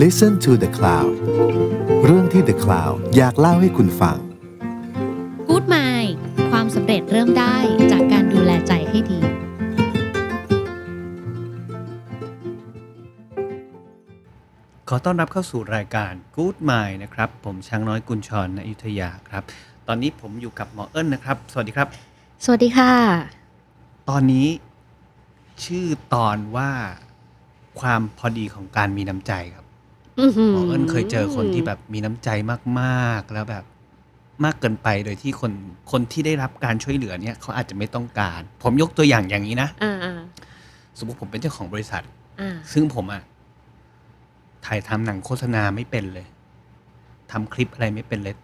Listen to the Cloud เรื่องที่ The Cloud อยากเล่าให้คุณฟังกู๊ดไมล์ความสำเร็จเริ่มได้จากการดูแลใจให้ดี ขอต้อนรับเข้าสู่รายการ Good Mind นะครับ ผมช้างน้อยกุญชรณอยุธยาครับ ตอนนี้ผมอยู่กับหมอเอิญนะครับ สวัสดีครับ สวัสดีค่ะ ตอนนี้ชื่อตอนว่าความพอดีของการมีน้ำใจครับ อื้อหืหมอเอิญเคยเจอคนที่แบบมีน้ำใจมากๆ แล้วแบบมากเกินไปโดยที่คนคนที่ได้รับการช่วยเหลือเนี่ยเขาอาจจะไม่ต้องการ ผมยกตัวอย่างอย่างนี้นะ อ่าอ่าสมมติผมเป็นเจ้าของบริษัท อ่าซึ่งผมอะถ่ายทำหนังโฆษณาไม่เป็นเลยทำคลิปอะไรไม่เป็นเลย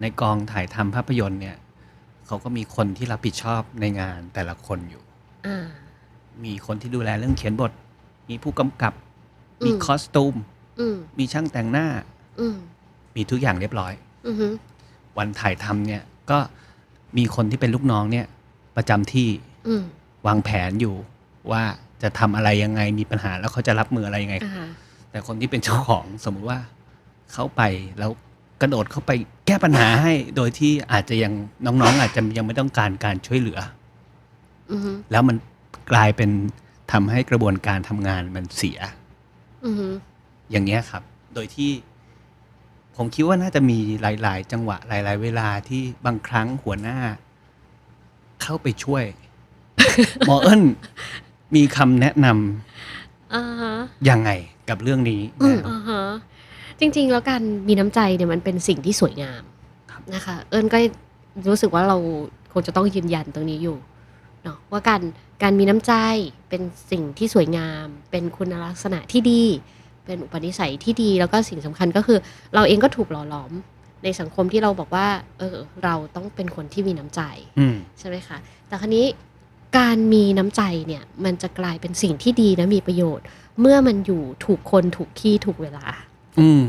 ในกองถ่ายทำภาพยนตร์เนี่ยเขาก็มีคนที่รับผิดชอบในงานแต่ละคนอยู่ อ่า มีคนที่ดูแลเรื่องเขียนบท มีผู้กำกับอืมมีคอสตูม อืมมีช่างแต่งหน้า อืมมีทุกอย่างเรียบร้อย อือหือวันถ่ายทำเนี่ยก็มีคนที่เป็นลูกน้องเนี่ย ประจำที่อืมวางแผนอยู่ ว่าจะทำอะไรยังไงมีปัญหาแล้วเขาจะรับมืออะไรยังไง อ่าแต่คนที่เป็นเจ้าของสมมุติว่าเข้าไปแล้วกระโดดเข้าไปแก้ปัญหาให้ โดยที่อาจจะยังน้องๆ อาจจะยังไม่ต้องการการช่วยเหลือ อือหือแล้วมันกลายเป็นทำให้กระบวนการทำงานมันเสีย อือหือ อย่างเงี้ยครับ โดยที่ผมคิดว่าน่าจะมีหลาย ๆ จังหวะหลาย ๆ เวลาที่บางครั้งหัวหน้า เข้าไปช่วยหมอเอิญมีคำแนะนำอ่าฮะยังไงกับเรื่องนี้อืมนะอ่าฮะจริง ๆ แล้วการมีน้ำใจเนี่ยมันเป็นสิ่งที่สวยงามครับนะคะ เอิญก็รู้สึกว่าเราคงจะต้องยืนยันตรงนี้อยู่เนาะว่าการการมีน้ำใจเป็นสิ่งที่สวยงาม เป็นคุณลักษณะที่ดี เป็นอุปนิสัยที่ดีแล้วก็สิ่งสำคัญก็คือ เราเองก็ถูกหล่อหลอมในสังคมที่เราบอกว่า เออเราต้องเป็นคนที่มีน้ำใจอืมใช่ไหมคะแต่ครั้นี้การมีน้ำใจเนี่ยมันจะกลายเป็นสิ่งที่ดีและมีประโยชน์ เมื่อมันอยู่ถูกคนถูกที่ถูกเวลา อืม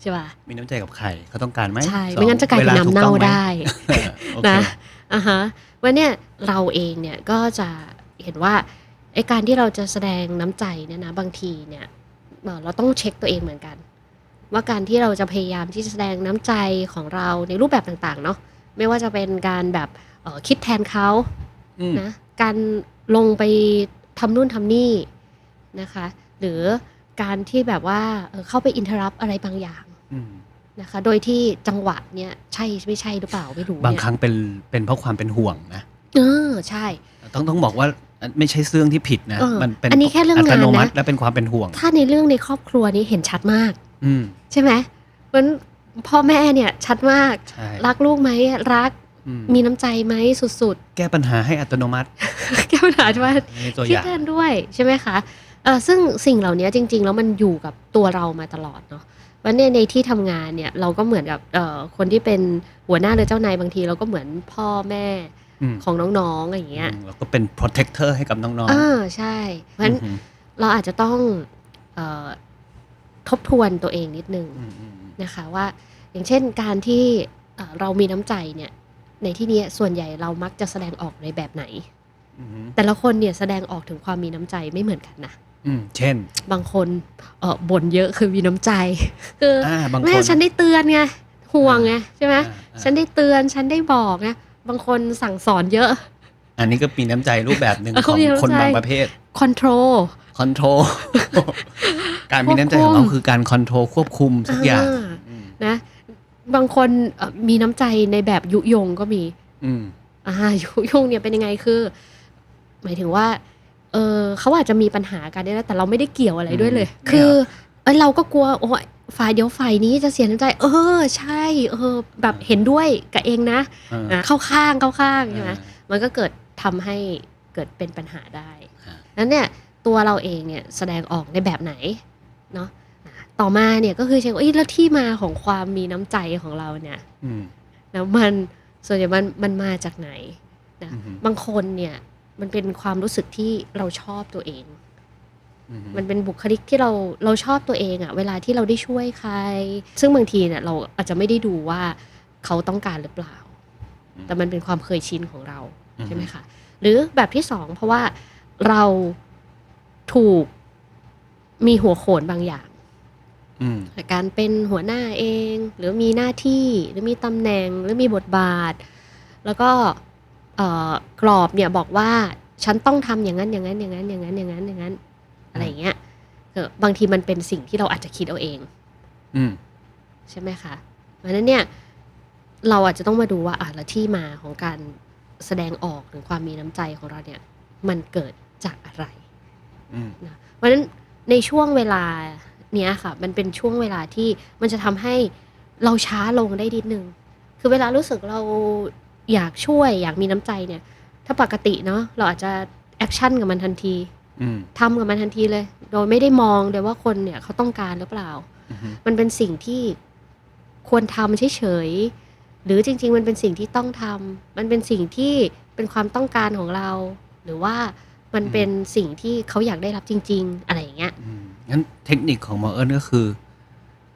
ใช่ป่ะมีน้ำใจกับใครเขาต้องการไหมใช่สองไม่งั้นจะกลายเป็นวน้ำถูเน่าต้องหมได้โอเคนะอะฮะวันเนี้ยเราเองเนี่ยก็จะเห็นว่าไอการที่เราจะแสดงน้ำใจเนี่ยนะบางทีเนี่ย เอ่อเราต้องเช็คตัวเองเหมือนกัน ว่าการที่เราจะพยายามที่จะแสดงน้ำใจของเราในรูปแบบต่างๆเนาะไม่ว่าจะเป็นการแบบเอ่อคิดแทนเขาอืมนะการลงไปทำนู่นทำนี่นะคะ หรือการที่แบบว่าเอ่อเข้าไปอินเทอร์รับอะไรบางอย่างอืมนะคะ โดยที่จังหวะเนี่ยใช่ไม่ใช่หรือเปล่าไม่รู้บางเนี่ยครั้งเป็นเป็นเพราะความเป็นห่วงนะเออใช่ ต้องต้องบอกว่า ไม่ใช่เรื่องที่ผิดนะเออมันเป็นอันนี้แค่เรื่องอัตโนงานนะมัติและเป็นความเป็นห่วง ถ้าในเรื่องในครอบครัวนี้เห็นชัดมาก อืมใช่ไหมเพราะฉะนั้นพ่อแม่เนี่ยชัดมากใช่รักลูกไหมรักอืมมีน้ำใจไหมสุดแก้ปัญหาให้อัตโนมัติๆแก้ปัญหาใช่ไหมในตัวอคิดย่างแทนด้วยใช่ไหมคะเออซึ่งสิ่งเหล่านี้จริง ๆ แล้วมันอยู่กับตัวเรามาตลอดเนาะวันนี้ในที่ทำงานเนี่ยเราก็เหมือนกับเอ่อคนที่เป็นหัวหน้าหรือเจ้านายบางที เราก็เหมือนพ่อแม่อืม ของน้องๆอย่างเงี้ยอืมแล้วก็เป็น protector ให้กับน้องๆอ่าใช่เพราะฉะนั้นอืมเราอาจจะต้องเออทบทวนตัวเองนิดนึงอืมอืมอืมนะคะว่าอย่างเช่นการที่เอ่อเรามีน้ำใจเนี่ยในที่นี้ส่วนใหญ่เรามักจะแสดงออกในแบบไหนอืมแต่ละคนเนี่ยแสดงออกถึงความมีน้ำใจไม่เหมือนกันนะอืมเช่น บางคนเออบ่นเยอะคือมีน้ำใจคือออ่าบางคนแม่ฉันได้เตือนไงห่วงไงใช่ไหมอ่าอ่าฉันได้เตือนฉันได้บอกไง บางคนสั่งสอนเยอะ อันนี้ก็มีน้ำใจรูปแบบหนึ่งเออของมีน้ำใจคนบางประเภทคอนโทรลคอนโทรการมีน้ำใจของควบคุเขามคือการคอนโทรลควบคุมทุกอย่างอ่าอืมนะบางคนเอ่อมีน้ำใจในแบบยุยงก็มี อืมอ่ายุยงเนี่ยเป็นยังไงคือ หมายถึงว่า เออเขาอาจจะมีปัญหากันเนี่ยนะแต่เราไม่ได้เกี่ยวอะไรด้วยเลยอืมคือ เอยเราก็กลัวโอ้ยฝ่ายเดียวฝ่ายนี้จะเสียน้ำใจ เออ ใช่ เออ แบบเห็นด้วยกับเองนะอ่านะเข้าข้างเข้าข้างใช่ไหมอ่ามันก็เกิดทำให้เกิดเป็นปัญหาได้อ่านั้นเนี่ยตัวเราเองเนี่ยแสดงออกในแบบไหนเนาะอ่าต่อมาเนี่ยก็คือเช็คว่าเอ้ยแล้วที่มาของความมีน้ำใจของเราเนี่ย อืมแล้วมันส่วนใหญ่มันมันมาจากไหนนะอือฮึบางคนเนี่ยมันเป็นความรู้สึกที่เราชอบตัวเองอื มมันเป็นบุคลิกที่เราเราชอบตัวเองอะเวลาที่เราได้ช่วยใคร ซึ่งบางทีเนี่ยเราอาจจะไม่ได้ดูว่าเขาต้องการหรือเปล่า แต่มันเป็นความเคยชินของเราอือฮึใช่ไหมคะหรือแบบที่สองเพราะว่าเราถูกมีหัวโขนบางอย่างอืมการเป็นหัวหน้าเอง หรือมีหน้าที่หรือมีตำแหน่งหรือมีบทบาท แล้วก็เอ่อกรอบเนี่ยบอกว่าฉันต้องทำอย่างนั้นอย่างนั้นอย่างนั้นอย่างนั้นอย่างนั้นอย่างนั้น อะไรอย่างเงี้ยเออบางทีมันเป็นสิ่งที่เราอาจจะคิดเอาเอง อืมใช่ไหมคะเพราะฉะนั้นเนี่ย เราอาจจะต้องมาดูว่าอะแล้วที่มาของการแสดงออกถึงความมีน้ำใจของเราเนี่ย มันเกิดจากอะไรอืมนะเพราะฉะนั้นในช่วงเวลาเนี้ยค่ะ มันเป็นช่วงเวลาที่มันจะทำให้เราช้าลงได้นิดนึง คือเวลารู้สึกเราอยากช่วยอยากมีน้ำใจเนี่ย ถ้าปกติเนาะเราอาจจะแอคชั่นกับมันทันทีอืม ทำกับมันทันทีเลย โดยไม่ได้มองเลยว่าคนเนี่ยเขาต้องการหรือเปล่าอืมมันเป็นสิ่งที่ควรทำเฉยๆหรือจริง ๆ มันเป็นสิ่งที่ต้องทำมันเป็นสิ่งที่เป็นความต้องการของเรา หรือว่ามันเป็นสิ่งที่เขาอยากได้รับจริง ๆ อะไรอย่างเงี้ยอืมงั้นเทคนิคของหมอเอิญก็คือ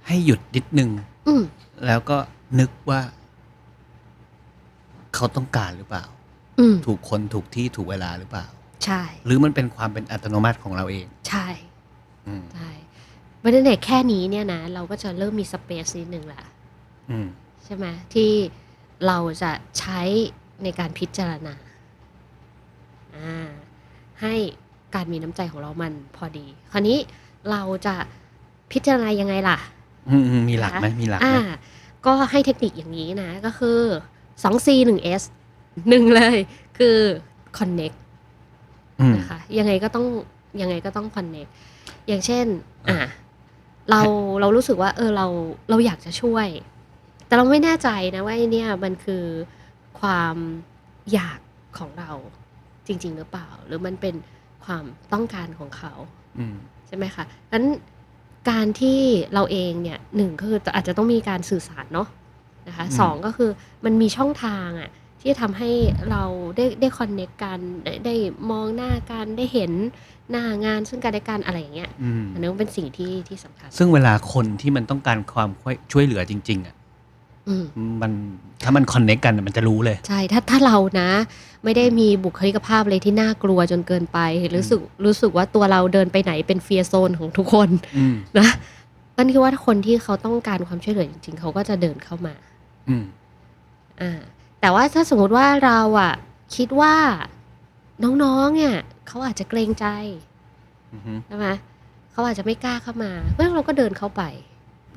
ให้หยุดนิดนึงอืมแล้วก็นึกว่า เขาต้องการหรือเปล่าอืมถูกคนถูกที่ถูกเวลาหรือเปล่า ใช่ หรือมันเป็นความเป็นอัตโนมัติของเราเอง ใช่อืมใช่เพราะฉะนั้นเนี่ยแค่นี้เนี่ยนะ เราก็จะเริ่มมีสเปซนิดนึงละอืมใช่ไหมที่เราจะใช้ในการพิจารณาอ่าให้การมีน้ำใจของเรามันพอดี คราวนี้เราจะพิจารณายังไงล่ะ อืมอืมมีหลักไหมมีหลักไหอ่ามก็ให้เทคนิคอย่างนี้นะ ก็คือ 2C 1S หนึ่งเลยคือ connect อืม นะคะยังไงก็ต้องยังไงก็ต้อง connect อย่างเช่น อะเราเรารู้สึกว่า เออเราเราอยากจะช่วย แต่เราไม่แน่ใจนะว่าไอ้เนี่ยมันคือความอยากของเราจริง ๆ หรือเปล่า หรือมันเป็นความต้องการของเขาอืมใช่ไหมคะนั้นการที่เราเองเนี่ยหนึ่งก็คืออาจจะต้องมีการสื่อสารเนาะนะคะอืมสองก็คือมันมีช่องทางอะที่จะ ทำให้เราได้ได้คอนเนคกันได้ได้มองหน้ากันได้เห็นหน้างานซึ่งกันและกันอะไรอย่างเงี้ยอืมอันนี้นเป็นสิ่งที่ที่สำคัญซึ่งเวลาคนที่มันต้องการความช่วยเหลือจริง ๆอะอืม มันถ้ามันคอนเน c กกันอะมันจะรู้เลย ใช่ถ้าถ้าเรานะ ไม่ได้มีบุคลิกภาพเลยที่น่ากลัวจนเกินไปรู้สึกรู้สึกว่าตัวเราเดินไปไหนเป็นเฟียโซนของทุกคนอืมนะนั่นคือว่าคนที่เขาต้องการความช่วยเหลือจริง ๆ เขาก็จะเดินเข้ามา อืม อ่า แต่ว่าถ้าสมมติว่าเราอะคิดว่าน้องๆเนี่ยเขาอาจจะเกรงใจอือฮึใช่ไหมเขาอาจจะไม่กล้าเข้ามา เพราะฉะนั้นเราก็เดินเข้าไป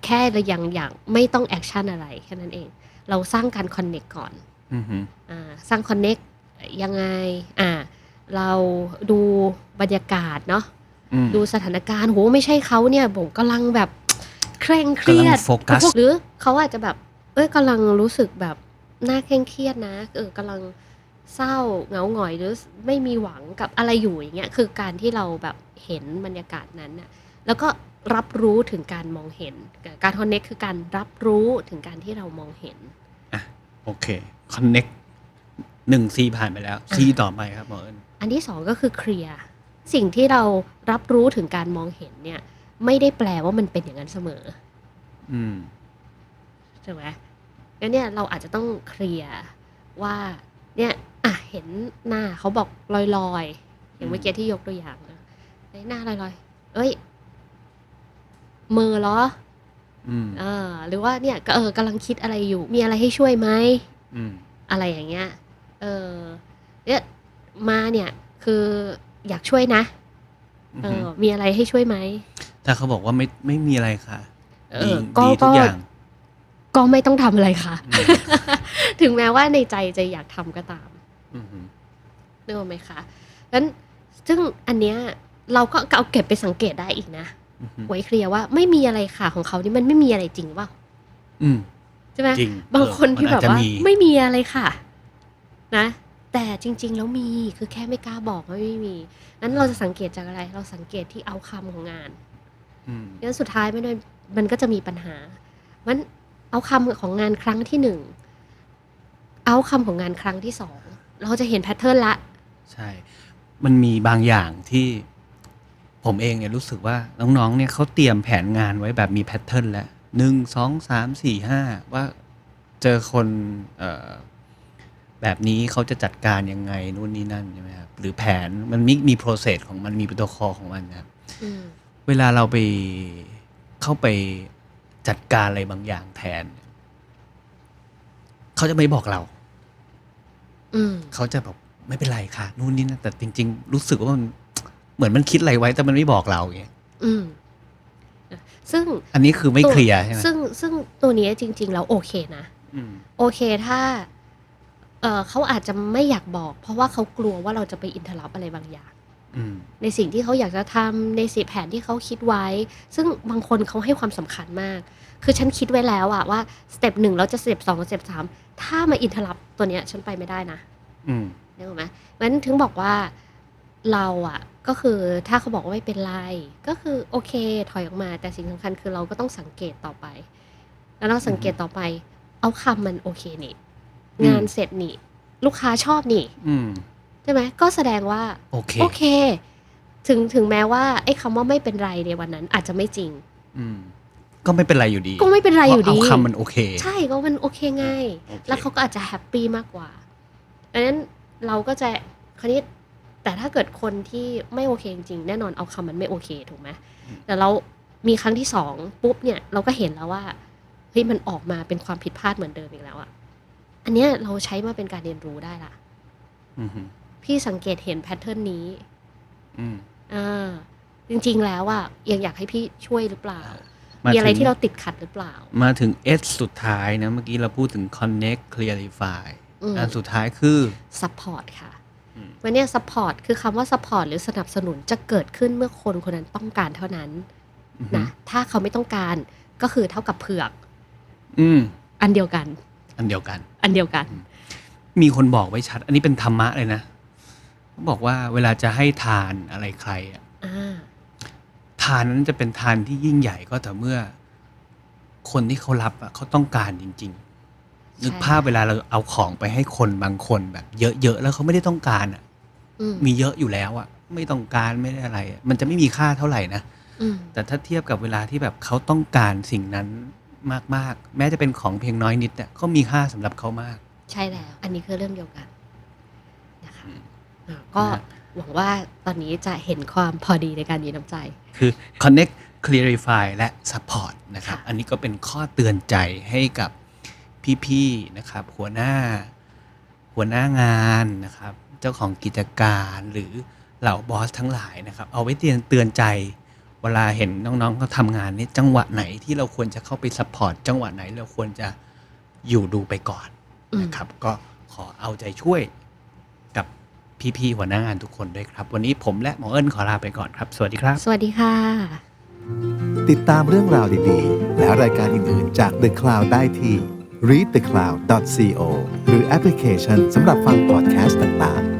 แค่เรายังอย่างไม่ต้องแอคชั่นอะไรแค่นั้นเอง เราสร้างการคอนเน็กก่อนอือฮึอ่าสร้างคอนเน็กยังไงอ่าเราดูบรรยากาศเนาะอืมดูสถานการณ์โหไม่ใช่เขาเนี่ยผมกำลังแบบเคร่งเครียดกำลังโฟกัสหรือเขาอาจจะแบบ เอ้ยกำลังรู้สึกแบบ น่าเคร่งเครียดนะเออกำลังเศร้าเหงาหงอยหรือไม่มีหวังกับอะไรอยู่อย่างเงี้ยคือการที่เราแบบเห็นบรรยากาศนั้นน่ะแล้วก็รับรู้ถึงการมองเห็น การคอนเน็กคือการรับรู้ถึงการที่เรามองเห็นโอเคคอนเน c กหนึ่งซีผ่านไปแล้วซีต่อไปครับหมอเอิญอันที่สองก็คือเคลียร์สิ่งที่เรารับรู้ถึงการมองเห็นเนี่ย ไม่ได้แปลว่ามันเป็นอย่างนั้นเสมอ อืมใช่ไหม งั้นเนี่ยเราอาจจะต้องเคลียร์ว่าเนี่ยอะเห็นหน้าเขาบอกลอยๆ อย่างเมื่อกี้ที่ยกตัวอย่างนะเฮ้ยหน้าลอยๆ เอ้ย มือเหรออืมเออ หรือว่าเนี่ยก็เออกำลังคิดอะไรอยู่ มีอะไรให้ช่วยไหมอืมอะไรอย่างเงี้ย เออเนี่ยมาเนี่ย คืออยากช่วยนะอือเอฮึอมีอะไรให้ช่วยไหมถ้าเขาบอกว่าไม่ไม่มีอะไรค่ะเอดีอก็ดีทุก็ กอย่างก็ไม่ต้องทำอะไรค่ะอืมถึงแม้ว่าในใจจะอยากทำก็ตามอืมนึกออกไหมคะนั้นซึ่งอันเนี้ยเราก็เอาเก็บไปสังเกตได้อีกนะอืมไว้เคลียร์ว่าไม่มีอะไรค่ะของเขานี่มันไม่มีอะไรจริงเปล่าอืมใช่ไหมจริงบางคนเออที่มัแบอาจบจะว่ามีไม่มีอะไรค่ะ นะแต่จริง ๆ แล้วมีคือแค่ไม่กล้าบอกว่าไม่มีนั้นเราจะสังเกตจากอะไร เราสังเกตที่เอาคำของงานอืมงั้นสุดท้ายไม่ได้มันก็จะมีปัญหามัน เอาคำของงานครั้งที่หนึ่งเอาคำของงานครั้งที่สองเราจะเห็นแพทเทิร์นละ ใช่ มันมีบางอย่างที่ผมเองเนี่ยรู้สึกว่าน้องๆเนี่ยเขาเตรียมแผนงานไว้แบบมีแพทเทิร์นแล้วหนึ่งสองสามสี่ห้าว่าเจอคนเอ่อแบบนี้เขาจะจัดการยังไงนู่นนี่นั่นใช่ไหมครับหรือแผนมันมีมีโปรเซสของมันมีโปรโตคอลของมันนะครับอืมเวลาเราไปเข้าไป จัดการอะไรบางอย่างแทน เขาจะไม่บอกเราอืมเขาจะแบบไม่เป็นไรค่ะ นู่นนี่นะแต่จริง ๆ รู้สึกว่ามันเหมือนมันคิดอะไรไว้ แต่มันไม่บอกเราอย่างเงี้ยอืมซึ่งอันนี้คือไม่ตัวเคลียร์ใช่ไหมซึ่งซึ่งตัวเนี้ยจริง ๆ แล้วโอเคนะอืมโอเคถ้าเออเขาอาจจะไม่อยากบอก เพราะว่าเขากลัวว่าเราจะไปอินเทอร์รับอะไรบางอย่างอืม ในสิ่งที่เขาอยากจะทำในสิแผนที่เขาคิดไว้ ซึ่งบางคนเขาให้ความสำคัญมาก คือฉันคิดไว้แล้วอะว่าสเต็ปหนึ่งแล้วจะสเต็ปสองสเต็ปสามถ้ามาอินเทอร์รับตัวเนี้ยฉันไปไม่ได้นะอืมนึกออกไหมงั้นถึงบอกว่าเราอะก็คือถ้าเขาบอกว่าไม่เป็นไร ก็คือโอเคถอยออกมา แต่สิ่งสำคัญคือเราก็ต้องสังเกตต่อไป แล้วเราสังเกตต่อไป เอาคำมันโอเคนี่อืมงานเสร็จนี่ ลูกค้าชอบนี่อืมใช่ไหมก็แสดงว่าโอเคโอเค ถึงถึงแม้ว่าไอ้คำว่าไม่เป็นไรในวันนั้น อาจจะไม่จริง อืม ก็ไม่เป็นไรอยู่ดี ก็ไม่เป็นไรอยู่ดีเพราะเอาคำมันโอเค ใช่ก็มันโอเคไงโอเคแล้วเขาก็อาจจะแฮปปี้มากกว่าดังนั้นเราก็จะคราวนี้แต่ถ้าเกิดคนที่ไม่โอเคจริงๆแน่นอนเอาคำมันไม่โอเคถูกไหมแต่เรามีครั้งที่สองปุ๊บเนี่ย เราก็เห็นแล้วว่าเฮ้ยมันออกมาเป็นความผิดพลาดเหมือนเดิมอีกแล้วอะอันเนี้ยเราใช้มาเป็นการเรียนรู้ได้ละอืม พี่สังเกตเห็นแพทเทิร์นนี้อืมอ่าจริง ๆ แล้วอะยังอยากให้พี่ช่วยหรือเปล่ามามีอะไรถึงที่เราติดขัดหรือเปล่า มาถึง S สุดท้ายนะ เมื่อกี้เราพูดถึง connect clarify อืมอันสุดท้ายคือ support ค่ะอืมวันเนี้ย support คือคำว่า support หรือสนับสนุนจะเกิดขึ้นเมื่อคนคนนั้นต้องการเท่านั้นอืมนะถ้าเขาไม่ต้องการก็คือเท่ากับเผือก อืมอันเดียวกัน อันเดียวกัน อันเดียวกัน มีคนบอกไว้ชัด อันนี้เป็นธรรมะเลยนะเขา บอกว่าเวลาจะให้ทานอะไรใครอะอ่าทานนั้นจะเป็นทานที่ยิ่งใหญ่ก็แต่อเมื่อ คนที่เขารับอะเขาต้องการจริง ๆ นึกภาพเวลาเราเอาของไปให้คนบางคนแบบ เยอะๆแล้วเขาไม่ได้ต้องการอะอืมมีเยอะอยู่แล้วอะไม่ต้องการไม่ได้อะไรอะมันจะไม่มีค่าเท่าไหร่นะอืมแต่ถ้าเทียบกับเวลาที่แบบเขาต้องการสิ่งนั้นมาก ๆ แม้จะเป็นของเพียงน้อยนิดเนี่ยก็มีค่าสำหรับเขามาก ใช่แล้ว อันนี้คือเรื่องเดียวกันนะคะอืมอ่า ก็นะหวังว่าตอนนี้จะเห็นความพอดีในการมีน้ำใจ คือ connect clarify และ support นะครับค่ะอันนี้ก็เป็นข้อเตือนใจให้กับพี่ๆนะครับ หัวหน้า หัวหน้างานนะครับ เจ้าของกิจการหรือเหล่าบอสทั้งหลายนะครับ เอาไว้เตือนเตือนใจ เวลาเห็นน้องๆเขาทำงานนี่จังหวะไหนที่เราควรจะเข้าไป support จังหวะไหนเราควรจะอยู่ดูไปก่อนอืมนะครับ ก็ขอเอาใจช่วยกับ พี่ๆหัวหน้างานทุกคนด้วยครับ วันนี้ผมและหมอเอิญขอลาไปก่อนครับ สวัสดีครับ สวัสดีค่ะ ติดตามเรื่องราวดีๆ และรายการอื่นๆจาก The Cloud ได้ที่ readthecloud.co หรือแอปพลิเคชันสำหรับฟังพอดแคสต์ต่างๆ